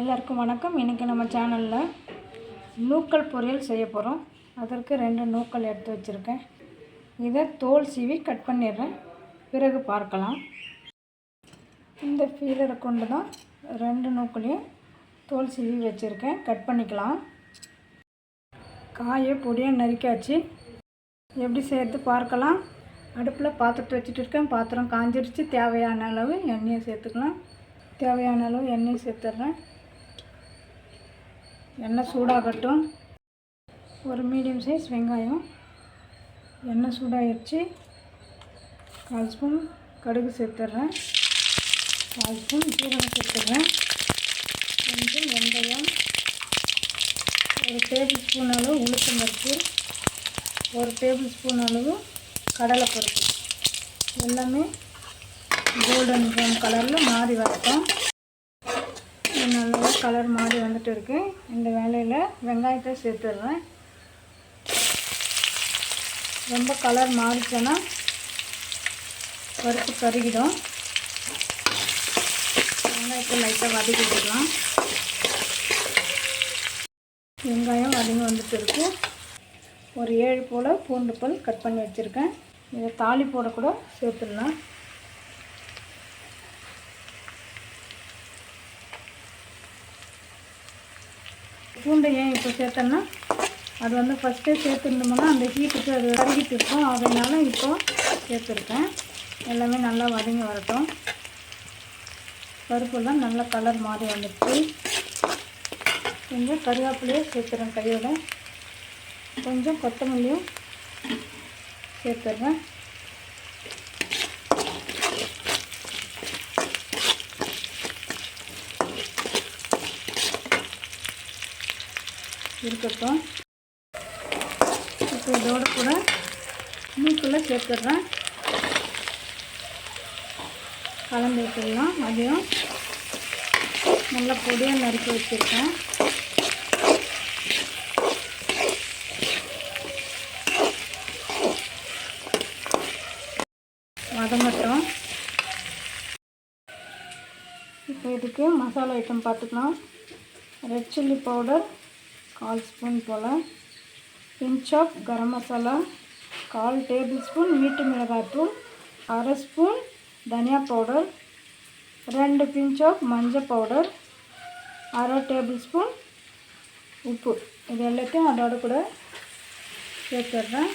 எல்லாருக்கும் வணக்கம். இன்றைக்கி நம்ம சேனலில் நூக்கல் பொரியல் செய்ய போகிறோம் அதற்கு ரெண்டு நூக்கல் எடுத்து வச்சுருக்கேன். இதை தோல் சீவி கட் பண்ணிடுறேன். பிறகு பார்க்கலாம். இந்த ஃபீலரை கொண்டு தான் ரெண்டு நூக்களையும் தோல் சீவி வச்சுருக்கேன். கட் பண்ணிக்கலாம். காயை பொடியாக நறுக்காச்சு எப்படி சேர்த்து பார்க்கலாம். அடுப்பில் பாத்திரத்தை வச்சுட்டு இருக்கேன். பாத்திரம் காஞ்சிருச்சு. தேவையான அளவு எண்ணெயை சேர்த்துக்கலாம். தேவையான அளவு எண்ணெய் சேர்த்துட்றேன். எண்ணெய் சூடாகட்டும். ஒரு மீடியம் சைஸ் வெங்காயம். எண்ணெய் சூடாகிடுச்சு கால் ஸ்பூன் கடுகு சேர்த்துட்றேன். கால் ஸ்பூன் ஜீரகம் சேர்த்துட்றேன். கொஞ்சம் வெந்தயம். ஒரு டேபிள் ஸ்பூன் அளவு உளுத்தம் பருப்பு ஒரு டேபிள் ஸ்பூன் அளவு கடலைப்பருப்பு. எல்லாமே கோல்டன் ப்ரௌன் கலரில் மாறி வரட்டும். நல்லா கலர் மாறி வந்துட்டு இருக்கு. இந்த வேலையில் வெங்காயத்தை சேர்த்துடுறேன். ரொம்ப கலர் மாறிச்சோன்னா பருப்பு கருகிடும். வெங்காயத்தை லைட்டாக வதக்கிட்டுக்கலாம் வெங்காயம் வதங்கி வந்துட்டு இருக்கு. ஒரு ஏழு போல் பூண்டு பல் கட் பண்ணி வச்சுருக்கேன். இதை தாலி போட கூட சேர்த்துடலாம். பூண்டை ஏன் இப்போ சேர்த்தோன்னா அது வந்து ஃபஸ்ட்டே சேர்த்துருந்தோம்னா அந்த ஹீட்டுக்கு அது கருகிட்டு இருக்கும். அதனால இப்போ சேர்த்துருக்கேன். எல்லாமே நல்லா வதங்கி வரட்டும். பருப்புலாம் நல்ல கலர் மாறி வந்துடுச்சு கொஞ்சம் கருவேப்பிலையும் சேர்த்துறேன் கையோட. கொஞ்சம் கொத்தமல்லியும் சேர்த்துட்றேன். இருக்கட்டும். இப்போ இதோட கூட மூக்குள்ளே சேர்த்துட்றேன். கலந்து விட்டுடலாம். அதையும் நல்லா பொடியாக நறுக்கி வச்சுருக்கேன். வதங்கட்டும் இப்போ இதுக்கு மசாலா ஐட்டம் பார்த்துக்கலாம். ரெட் சில்லி பவுடர் கால் ஸ்பூன் போல். பிஞ்ச் ஆஃப் கரம் மசாலா கால் டேபிள் ஸ்பூன் வீட்டு மிளகாய்த்தூள் அரை ஸ்பூன் தனியா பவுடர் ரெண்டு பிஞ்ச் ஆஃப் மஞ்சள் பவுடர் அரை டேபிள் ஸ்பூன் உப்பு. இது எல்லாத்தையும் அதோட கூட சேர்த்துட்றேன்.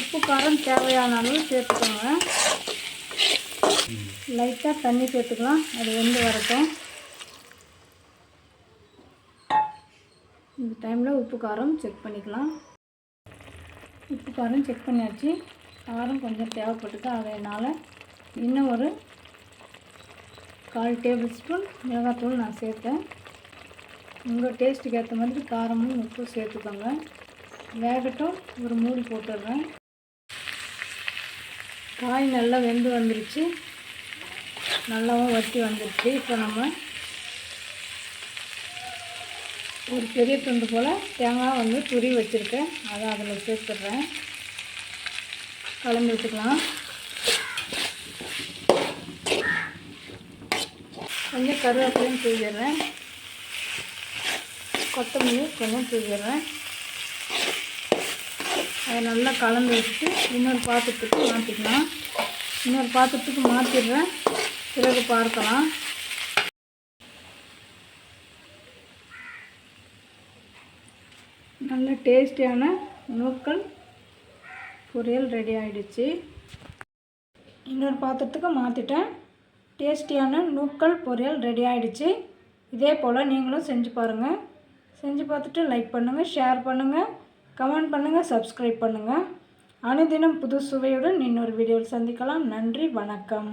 உப்பு காரம் தேவையான அளவு சேர்த்துக்கோங்க. லைட்டாக தண்ணி சேர்த்துக்கலாம். அது வெந்து வரட்டும். இந்த டைமில் உப்பு காரம் செக் பண்ணிக்கலாம். உப்பு காரம் செக் பண்ணியாச்சு. காரம் கொஞ்சம் தேவைப்பட்டுது. அதனால் இன்னும் ஒரு கால் டேபிள் ஸ்பூன் மிளகாத்தூள் நான் சேர்த்தேன். உங்கள் டேஸ்ட்டுக்கு ஏற்ற மாதிரி காரமும் உப்பும் சேர்த்துக்கோங்க. வேகட்டும். ஒரு மூடி போட்டுடுறேன். காய் நல்லா வெந்து வந்துருச்சு. நல்லாவும் வட்டி வந்துடுச்சு இப்போ நம்ம ஒரு பெரிய துண்டு போல் தேங்காய் வந்து துரி வச்சுருக்கேன். அதை அதில் சேர்த்துட்றேன். கலந்து விட்டுக்கலாம். கொஞ்சம் கருவேப்பிலையும் தூக்கிடுறேன் கொத்தமல்லி கொஞ்சம் தூக்கிடுறேன் அதை நல்லா கலந்து வச்சுட்டு இன்னொரு பாத்திரத்துக்கு மாற்றிக்கலாம் இன்னொரு பாத்திரத்துக்கு மாற்றிடுறேன் பிறகு பார்க்கலாம். நல்ல டேஸ்டியான நூக்கல் பொரியல் ரெடி ஆகிடுச்சு இன்னொரு பாத்திரத்துக்கு மாற்றிட்டேன் டேஸ்டியான நூக்கல் பொரியல் ரெடி ஆகிடுச்சு இதே போல் நீங்களும் செஞ்சு பாருங்கள் செஞ்சு பார்த்துட்டு லைக் பண்ணுங்கள் ஷேர் பண்ணுங்கள் கமெண்ட் பண்ணுங்கள் சப்ஸ்கிரைப் பண்ணுங்கள் அனுதினம் புது சுவையுடன் இன்னொரு வீடியோவில் சந்திக்கலாம். நன்றி வணக்கம்.